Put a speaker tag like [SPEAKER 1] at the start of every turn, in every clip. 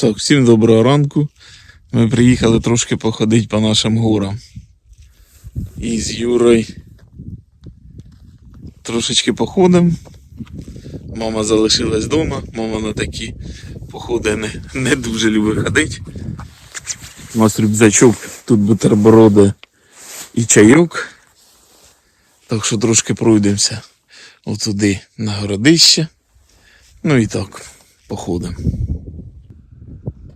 [SPEAKER 1] Так, всім доброго ранку. Ми приїхали трошки походити по нашим горам. І з Юрою трошечки походимо. Мама залишилась вдома, мама на такі походи не, не дуже любить ходити. У нас рюкзачок, тут бутерброди і чайок. Так що трошки пройдемося отуди на городище. Ну і так, походимо.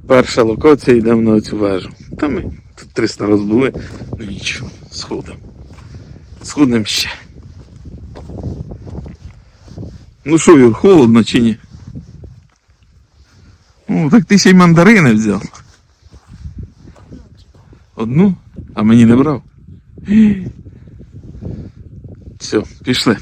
[SPEAKER 1] Перша локація йдемо на цю вежу. Та ми тут 300 раз були, ну нічого, сходимо. Сходимо ще. Ну що, Юр, холодно чи ні? О, так ти ще й мандарини взяв. Одну? А мені не брав. Все, пішли.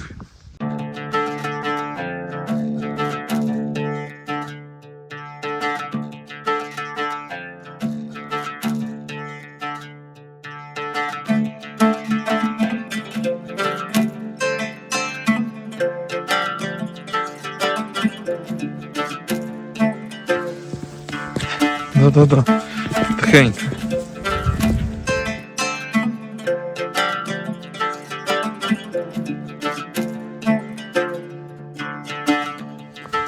[SPEAKER 1] Да-да-да. Тихенько.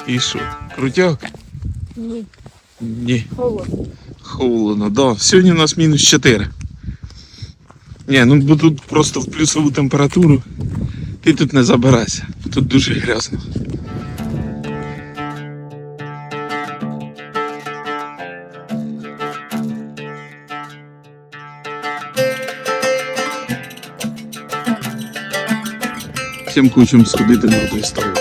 [SPEAKER 1] І що? Крутяк?
[SPEAKER 2] Ні,
[SPEAKER 1] Ні.
[SPEAKER 2] холодно.
[SPEAKER 1] Холодно, да. Сьогодні у нас мінус 4. Ні, ну бо тут просто в плюсову температуру. Ти тут не забирайся. Тут дуже грязно. Всім хочемо сходити на той ставок.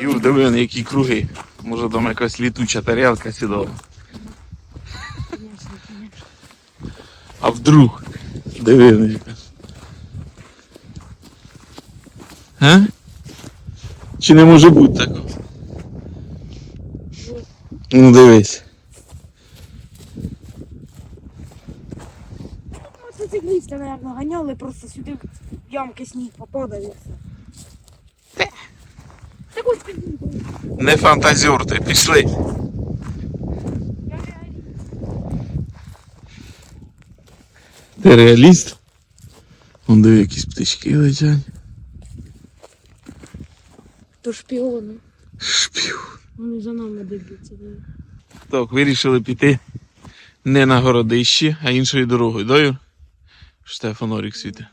[SPEAKER 1] Юр, диви, на які круги. Може там якась літуча тарілка сідала. А вдруг? Диви на яка. А? Чи не може бути такого? Ну дивись.
[SPEAKER 2] Мотоциклісти, мабуть, ганяли, просто сюди в ямки сніг все. Так ось.
[SPEAKER 1] Не фантазер ти, пішли.
[SPEAKER 2] Я реаліст.
[SPEAKER 1] Ти реаліст? Вон диви, якісь птички летять.
[SPEAKER 2] То шпіони.
[SPEAKER 1] Шпіу.
[SPEAKER 2] Вони за нами дивляться.
[SPEAKER 1] Так, вирішили піти не на городище, а іншою дорогою, да, Юр? Штефанорік світи.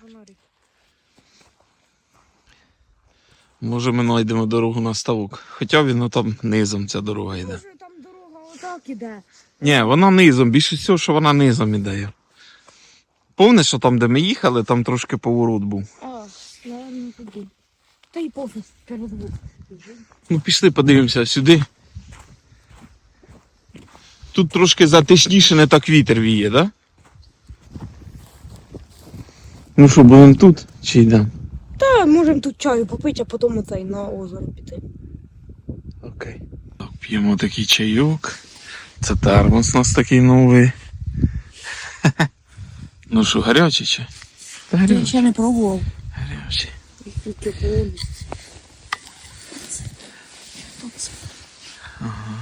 [SPEAKER 1] Може ми знайдемо дорогу на ставок. Хоча він там низом ця дорога йде.
[SPEAKER 2] Може там дорога отак іде.
[SPEAKER 1] Ні, вона низом. Більше всього, що вона низом іде. Помниш, що там, де ми їхали, там трошки поворот був.
[SPEAKER 2] А, наверное, туди. Та й пофіг, перед звук.
[SPEAKER 1] Ну, пішли, подивимося сюди. Тут трошки затишніше, не так вітер віє, да? Ну що, будемо тут чи йдемо?
[SPEAKER 2] Та можемо тут чаю попити, а потім оцей на озеро піти.
[SPEAKER 1] Окей. Так, п'ємо такий чайок. Це термос у нас такий новий. Ну що, гарячий чи? Та
[SPEAKER 2] Я ще не пробував. Тільки повністю. Походу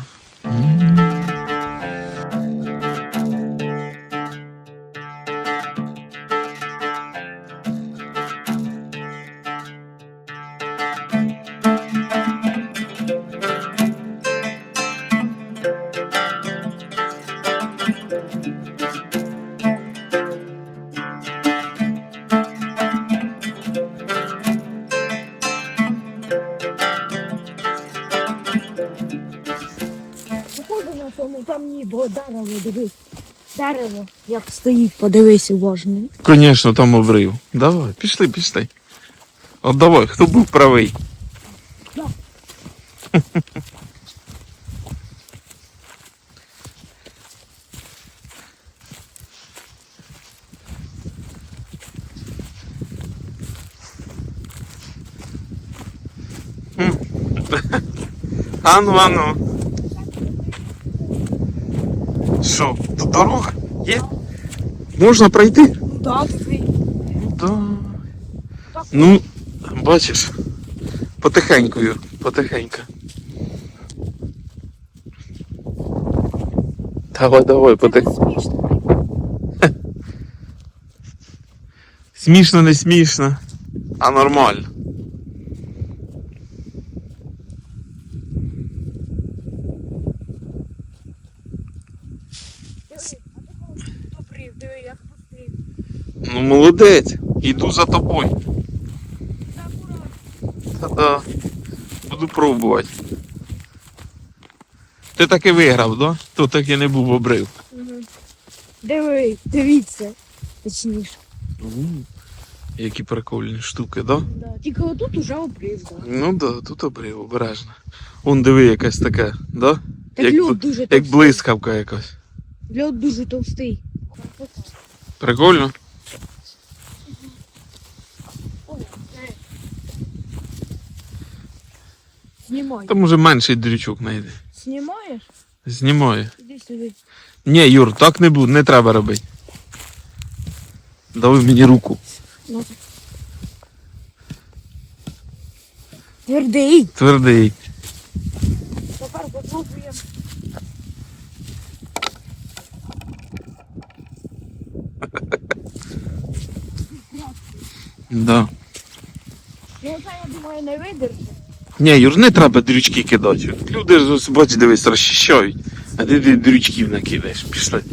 [SPEAKER 2] Дерево, як стоїть, подивись уважно.
[SPEAKER 1] Звісно, там обрив. Давай, пішли, пішли. От давай, хто був правий?
[SPEAKER 2] Я.
[SPEAKER 1] Ану, ану. Що, тут дорога? Є? Можна пройти?
[SPEAKER 2] Ну да, тут ви.
[SPEAKER 1] Ну да.
[SPEAKER 2] Так.
[SPEAKER 1] Ну, бачиш, потихеньку, Юр, потихеньку. Давай, давай, потихеньку.
[SPEAKER 2] Смішно,
[SPEAKER 1] не смішно, а нормально.
[SPEAKER 2] Диви, а ти коли добрив, диви, як пустив.
[SPEAKER 1] Ну, молодець, іду за тобою. Та-да. Буду пробувати. Ти таки виграв, да? То так і не був обрив.
[SPEAKER 2] Мгм. Диви, дивіться. Точніше.
[SPEAKER 1] Які прикольні штуки, да?
[SPEAKER 2] Да. Тільки отут уже обрив, да.
[SPEAKER 1] Ну да, тут обрив, обережно. Он диви якась така, да?
[SPEAKER 2] Так
[SPEAKER 1] Як,
[SPEAKER 2] льод дуже
[SPEAKER 1] як
[SPEAKER 2] товстий.
[SPEAKER 1] блискавка якась.
[SPEAKER 2] Льод дуже товстий.
[SPEAKER 1] Прикольно?
[SPEAKER 2] Знімай.
[SPEAKER 1] Та може менший дрючок знайде.
[SPEAKER 2] Знімаєш?
[SPEAKER 1] Знімає.
[SPEAKER 2] Іди сюди.
[SPEAKER 1] Ні, Юр, так не буде, не треба робити. Дави мені руку.
[SPEAKER 2] Ну. Твердий.
[SPEAKER 1] Твердий.
[SPEAKER 2] Тепер попробуємо.
[SPEAKER 1] Да.
[SPEAKER 2] Ну, це, я думаю, не видержить.
[SPEAKER 1] Ні, Юр, не треба дрючки кидати. Люди ж бач, дивись, розчищають. А ти, ти дрючків накидаєш. Пішли.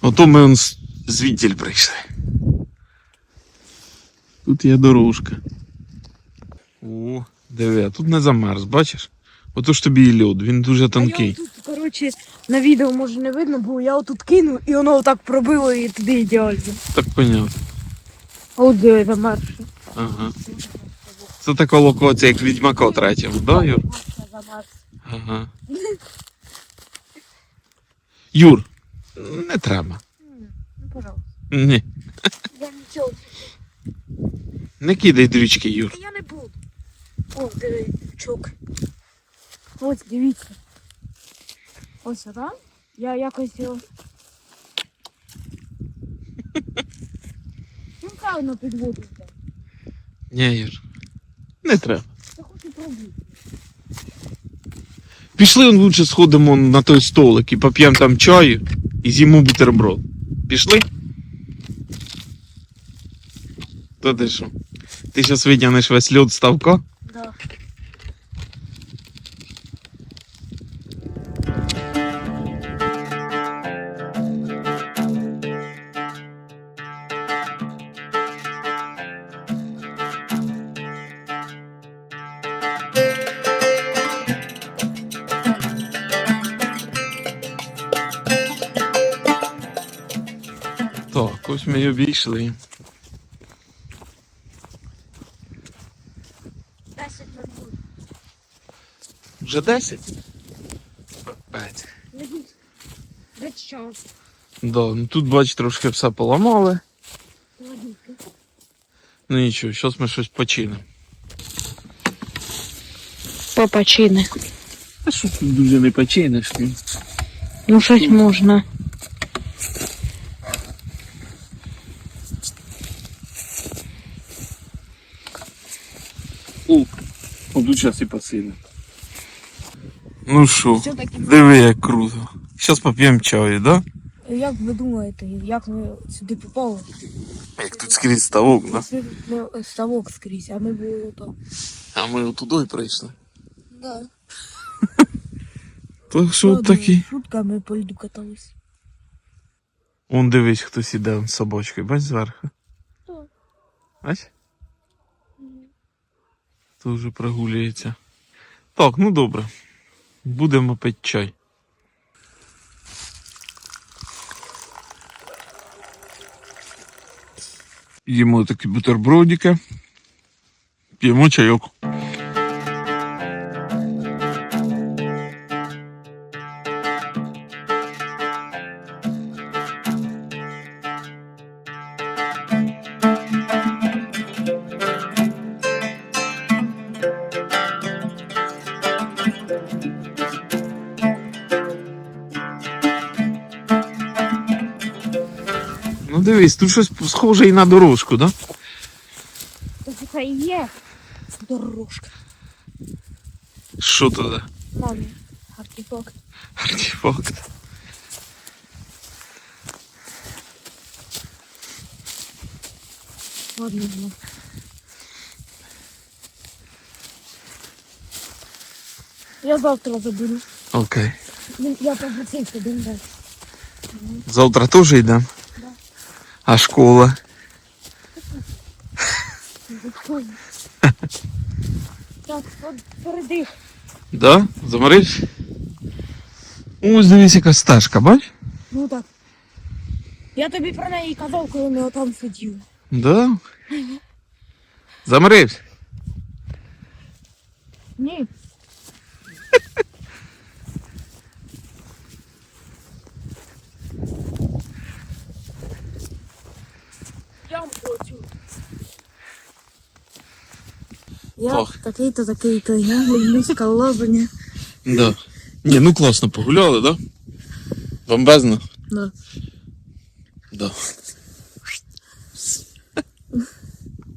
[SPEAKER 1] Ото ми он з- звідтіль прийшли. Тут є дорожка. О, диви, а тут не замерз, бачиш? Ото ж тобі і льод, він дуже
[SPEAKER 2] А я
[SPEAKER 1] тонкий.
[SPEAKER 2] тут, коротше, на відео може не видно, бо я отут кинув і воно отак пробило і туди ідеально.
[SPEAKER 1] Так понятно.
[SPEAKER 2] А от.
[SPEAKER 1] Ага. Це така локація, як відьмака третього, да, Юр? Ага. Юр, не треба.
[SPEAKER 2] Ну, пожалуйста.
[SPEAKER 1] Ні.
[SPEAKER 2] Я нічого.
[SPEAKER 1] Не кидай дрючки, Юр.
[SPEAKER 2] Я не буду. О, диви, чок. Ось, дивіться. Ось там. Я якось його. Правильно під воду йде.
[SPEAKER 1] Ні, Юр. Не треба.
[SPEAKER 2] Я хочу пробувати.
[SPEAKER 1] Пішли он лучше сходимо на той столик і поп'ємо там чаю і з'їмо бутерброд. Пішли? То ти що? Ти зараз витягнеш весь льод з ставка?
[SPEAKER 2] Да.
[SPEAKER 1] Так, ось ми й обійшли.
[SPEAKER 2] 10 минут.
[SPEAKER 1] Вже 10? П'ять.
[SPEAKER 2] Не більше. Де час?
[SPEAKER 1] Да, ну тут, бач, трошки все поламали.
[SPEAKER 2] Водійки.
[SPEAKER 1] Ну нічого, зараз ми щось починимо.
[SPEAKER 2] Попочини.
[SPEAKER 1] А що тут дуже не починиш ти?
[SPEAKER 2] Ну, щось можна.
[SPEAKER 1] О, тут зараз і посилю. Ну що, диви як круто. Зараз поп'ємо чаю, да?
[SPEAKER 2] Як ви думаєте, як ми сюди попали?
[SPEAKER 1] Як тут скрізь ставок, да?
[SPEAKER 2] Ну, ставок скрізь, а ми були там.
[SPEAKER 1] А ми отуди прийшли.
[SPEAKER 2] Да.
[SPEAKER 1] Так що от такі.
[SPEAKER 2] Шутками по льду катались.
[SPEAKER 1] Он дивись, хтось іде з собачкою, бач зверху.
[SPEAKER 2] Так.
[SPEAKER 1] Бач? вже прогулюється. Так, ну добре. Будемо пити чай. Їмо такі бутербродики. П'ємо чайок. Ну дивись, тут щось схоже і на дорожку, да?
[SPEAKER 2] Це і є дорожка.
[SPEAKER 1] Що туди?
[SPEAKER 2] Мамі, артефакт.
[SPEAKER 1] Артефакт.
[SPEAKER 2] Ладно, ладно. Я завтра заберу.
[SPEAKER 1] Окей.
[SPEAKER 2] Ну, Я попросився один раз.
[SPEAKER 1] Завтра теж йдемо?
[SPEAKER 2] Да.
[SPEAKER 1] А школа?
[SPEAKER 2] Так, от передих.
[SPEAKER 1] Да? Заморився? Ось дивись, яка стежка, бач?
[SPEAKER 2] Ну так. Я тобі про неї казав, коли ми отам сиділи.
[SPEAKER 1] Да? Заморився?
[SPEAKER 2] Ні. Я такий-то, такий-то, я люблю скалобання.
[SPEAKER 1] Да. Ні, ну класно погуляли, да? Бомбезно?
[SPEAKER 2] Да.
[SPEAKER 1] Да.